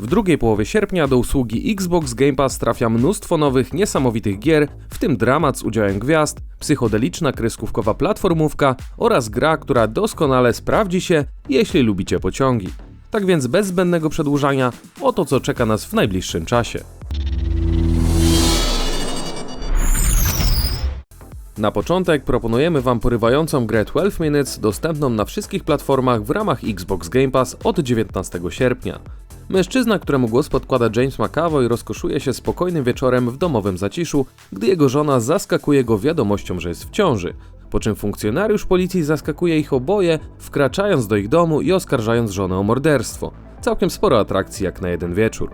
W drugiej połowie sierpnia do usługi Xbox Game Pass trafia mnóstwo nowych, niesamowitych gier, w tym dramat z udziałem gwiazd, psychodeliczna kreskówkowa platformówka oraz gra, która doskonale sprawdzi się, jeśli lubicie pociągi. Tak więc bez zbędnego przedłużania, oto co czeka nas w najbliższym czasie. Na początek proponujemy Wam porywającą grę 12 Minutes, dostępną na wszystkich platformach w ramach Xbox Game Pass od 19 sierpnia. Mężczyzna, któremu głos podkłada James McAvoy, rozkoszuje się spokojnym wieczorem w domowym zaciszu, gdy jego żona zaskakuje go wiadomością, że jest w ciąży. Po czym funkcjonariusz policji zaskakuje ich oboje, wkraczając do ich domu i oskarżając żonę o morderstwo. Całkiem sporo atrakcji jak na jeden wieczór.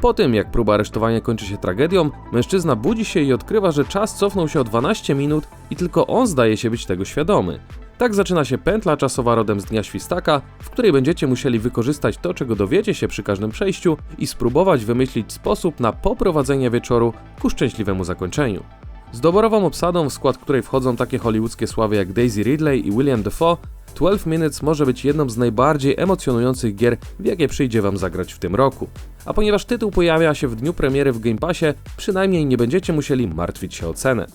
Po tym, jak próba aresztowania kończy się tragedią, mężczyzna budzi się i odkrywa, że czas cofnął się o 12 minut i tylko on zdaje się być tego świadomy. Tak zaczyna się pętla czasowa rodem z Dnia Świstaka, w której będziecie musieli wykorzystać to, czego dowiecie się przy każdym przejściu i spróbować wymyślić sposób na poprowadzenie wieczoru ku szczęśliwemu zakończeniu. Z doborową obsadą, w skład której wchodzą takie hollywoodzkie sławy jak Daisy Ridley i William Dafoe, 12 Minutes może być jedną z najbardziej emocjonujących gier, w jakie przyjdzie Wam zagrać w tym roku. A ponieważ tytuł pojawia się w dniu premiery w Game Passie, przynajmniej nie będziecie musieli martwić się o cenę.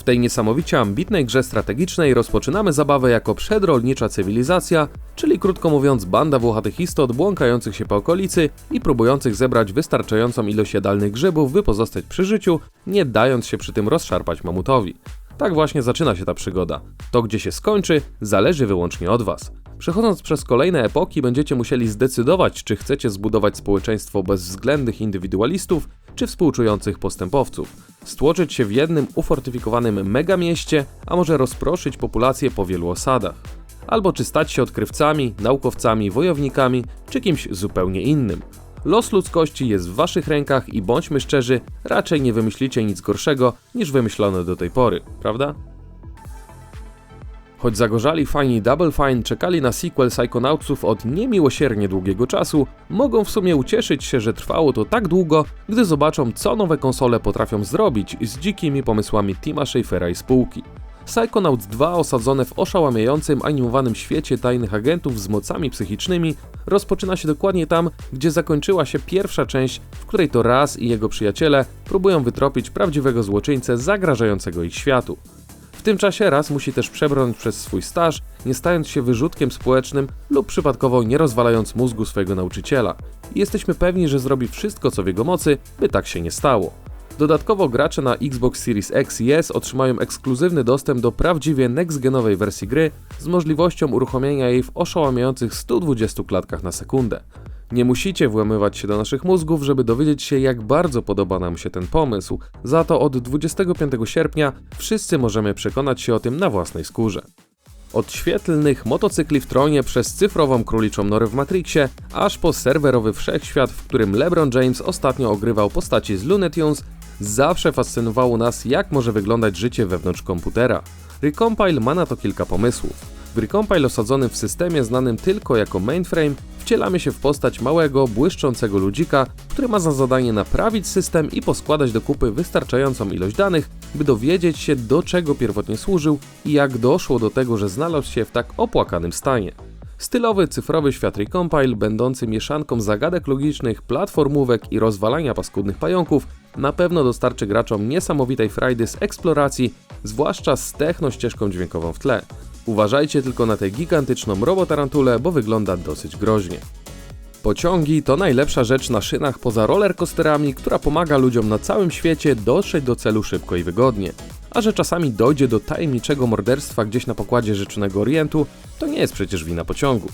W tej niesamowicie ambitnej grze strategicznej rozpoczynamy zabawę jako przedrolnicza cywilizacja, czyli krótko mówiąc banda włochatych istot błąkających się po okolicy i próbujących zebrać wystarczającą ilość jadalnych grzybów, by pozostać przy życiu, nie dając się przy tym rozszarpać mamutowi. Tak właśnie zaczyna się ta przygoda. To, gdzie się skończy, zależy wyłącznie od Was. Przechodząc przez kolejne epoki, będziecie musieli zdecydować, czy chcecie zbudować społeczeństwo bezwzględnych indywidualistów, czy współczujących postępowców. Stłoczyć się w jednym ufortyfikowanym megamieście, a może rozproszyć populację po wielu osadach. Albo czy stać się odkrywcami, naukowcami, wojownikami, czy kimś zupełnie innym. Los ludzkości jest w waszych rękach i bądźmy szczerzy, raczej nie wymyślicie nic gorszego niż wymyślone do tej pory, prawda? Choć zagorzali fani Double Fine czekali na sequel Psychonautsów od niemiłosiernie długiego czasu, mogą w sumie ucieszyć się, że trwało to tak długo, gdy zobaczą co nowe konsole potrafią zrobić z dzikimi pomysłami Tima Schafera i spółki. Psychonauts 2 osadzone w oszałamiającym animowanym świecie tajnych agentów z mocami psychicznymi rozpoczyna się dokładnie tam, gdzie zakończyła się pierwsza część, w której to Raz i jego przyjaciele próbują wytropić prawdziwego złoczyńcę zagrażającego ich światu. W tym czasie Raz musi też przebrnąć przez swój staż, nie stając się wyrzutkiem społecznym lub przypadkowo nie rozwalając mózgu swojego nauczyciela. I jesteśmy pewni, że zrobi wszystko co w jego mocy, by tak się nie stało. Dodatkowo gracze na Xbox Series X i S otrzymają ekskluzywny dostęp do prawdziwie next-genowej wersji gry z możliwością uruchomienia jej w oszałamiających 120 klatkach na sekundę. Nie musicie włamywać się do naszych mózgów, żeby dowiedzieć się, jak bardzo podoba nam się ten pomysł. Za to od 25 sierpnia wszyscy możemy przekonać się o tym na własnej skórze. Od świetlnych motocykli w tronie przez cyfrową króliczą norę w Matrixie, aż po serwerowy wszechświat, w którym LeBron James ostatnio ogrywał postaci z Looney Tunes, zawsze fascynowało nas, jak może wyglądać życie wewnątrz komputera. Recompile ma na to kilka pomysłów. W Recompile osadzonym w systemie znanym tylko jako mainframe wcielamy się w postać małego, błyszczącego ludzika, który ma za zadanie naprawić system i poskładać do kupy wystarczającą ilość danych, by dowiedzieć się do czego pierwotnie służył i jak doszło do tego, że znalazł się w tak opłakanym stanie. Stylowy cyfrowy świat Recompile, będący mieszanką zagadek logicznych, platformówek i rozwalania paskudnych pająków, na pewno dostarczy graczom niesamowitej frajdy z eksploracji, zwłaszcza z techno ścieżką dźwiękową w tle. Uważajcie tylko na tę gigantyczną robotarantulę, bo wygląda dosyć groźnie. Pociągi to najlepsza rzecz na szynach poza rollercoasterami, która pomaga ludziom na całym świecie dotrzeć do celu szybko i wygodnie. A że czasami dojdzie do tajemniczego morderstwa gdzieś na pokładzie Rzeczonego Orientu, to nie jest przecież wina pociągu.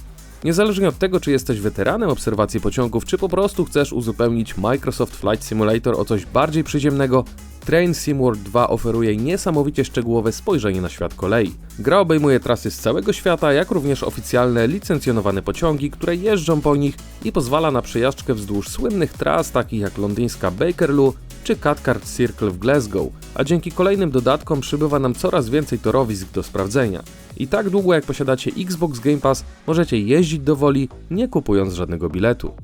Niezależnie od tego, czy jesteś weteranem obserwacji pociągów, czy po prostu chcesz uzupełnić Microsoft Flight Simulator o coś bardziej przyziemnego, Train Sim World 2 oferuje niesamowicie szczegółowe spojrzenie na świat kolei. Gra obejmuje trasy z całego świata, jak również oficjalne, licencjonowane pociągi, które jeżdżą po nich i pozwala na przejażdżkę wzdłuż słynnych tras takich jak londyńska Bakerloo czy Cathcart Circle w Glasgow, a dzięki kolejnym dodatkom przybywa nam coraz więcej torowisk do sprawdzenia. I tak długo jak posiadacie Xbox Game Pass, możecie jeździć do woli, nie kupując żadnego biletu.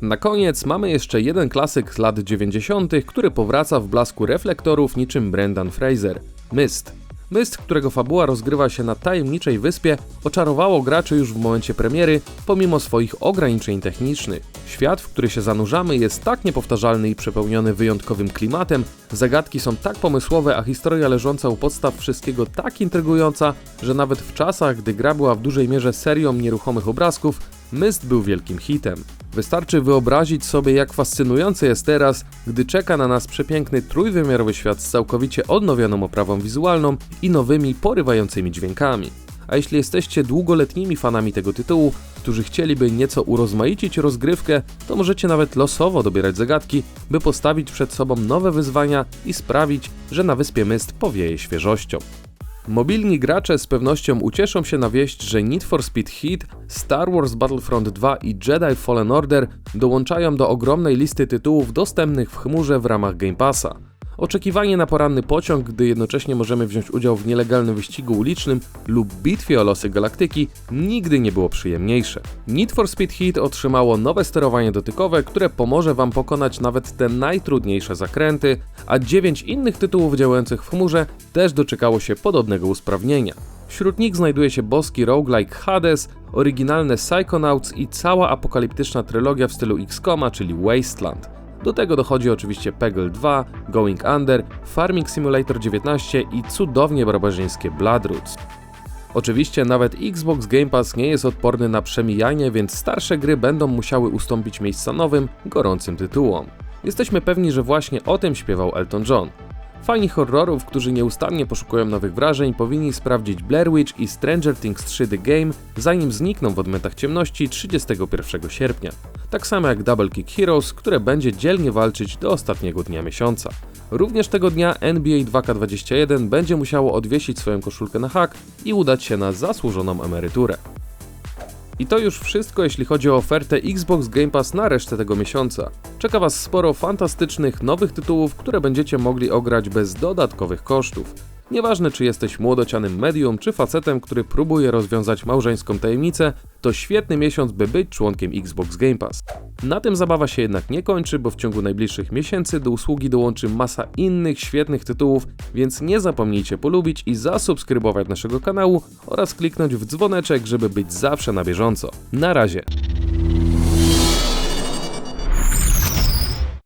Na koniec mamy jeszcze jeden klasyk z lat 90., który powraca w blasku reflektorów niczym Brendan Fraser Myst. Myst, którego fabuła rozgrywa się na tajemniczej wyspie, oczarowało graczy już w momencie premiery, pomimo swoich ograniczeń technicznych. Świat, w który się zanurzamy, jest tak niepowtarzalny i przepełniony wyjątkowym klimatem, zagadki są tak pomysłowe, a historia leżąca u podstaw wszystkiego tak intrygująca, że nawet w czasach, gdy gra była w dużej mierze serią nieruchomych obrazków, Myst był wielkim hitem. Wystarczy wyobrazić sobie, jak fascynujący jest teraz, gdy czeka na nas przepiękny trójwymiarowy świat z całkowicie odnowioną oprawą wizualną i nowymi, porywającymi dźwiękami. A jeśli jesteście długoletnimi fanami tego tytułu, którzy chcieliby nieco urozmaicić rozgrywkę, to możecie nawet losowo dobierać zagadki, by postawić przed sobą nowe wyzwania i sprawić, że na wyspie Myst powieje świeżością. Mobilni gracze z pewnością ucieszą się na wieść, że Need for Speed Heat, Star Wars Battlefront 2 i Jedi Fallen Order dołączają do ogromnej listy tytułów dostępnych w chmurze w ramach Game Passa. Oczekiwanie na poranny pociąg, gdy jednocześnie możemy wziąć udział w nielegalnym wyścigu ulicznym lub bitwie o losy galaktyki, nigdy nie było przyjemniejsze. Need for Speed Heat otrzymało nowe sterowanie dotykowe, które pomoże Wam pokonać nawet te najtrudniejsze zakręty, a 9 innych tytułów działających w chmurze też doczekało się podobnego usprawnienia. Wśród nich znajduje się boski roguelike Hades, oryginalne Psychonauts i cała apokaliptyczna trylogia w stylu XCOMa, czyli Wasteland. Do tego dochodzi oczywiście Peggle 2, Going Under, Farming Simulator 19 i cudownie barbarzyńskie Bloodroots. Oczywiście nawet Xbox Game Pass nie jest odporny na przemijanie, więc starsze gry będą musiały ustąpić miejsca nowym, gorącym tytułom. Jesteśmy pewni, że właśnie o tym śpiewał Elton John. Fani horrorów, którzy nieustannie poszukują nowych wrażeń, powinni sprawdzić Blair Witch i Stranger Things 3 The Game, zanim znikną w odmętach ciemności 31 sierpnia. Tak samo jak Double Kick Heroes, które będzie dzielnie walczyć do ostatniego dnia miesiąca. Również tego dnia NBA 2K21 będzie musiało odwiesić swoją koszulkę na hak i udać się na zasłużoną emeryturę. I to już wszystko, jeśli chodzi o ofertę Xbox Game Pass na resztę tego miesiąca. Czeka Was sporo fantastycznych, nowych tytułów, które będziecie mogli ograć bez dodatkowych kosztów. Nieważne, czy jesteś młodocianym medium, czy facetem, który próbuje rozwiązać małżeńską tajemnicę, to świetny miesiąc, by być członkiem Xbox Game Pass. Na tym zabawa się jednak nie kończy, bo w ciągu najbliższych miesięcy do usługi dołączy masa innych świetnych tytułów, więc nie zapomnijcie polubić i zasubskrybować naszego kanału oraz kliknąć w dzwoneczek, żeby być zawsze na bieżąco. Na razie!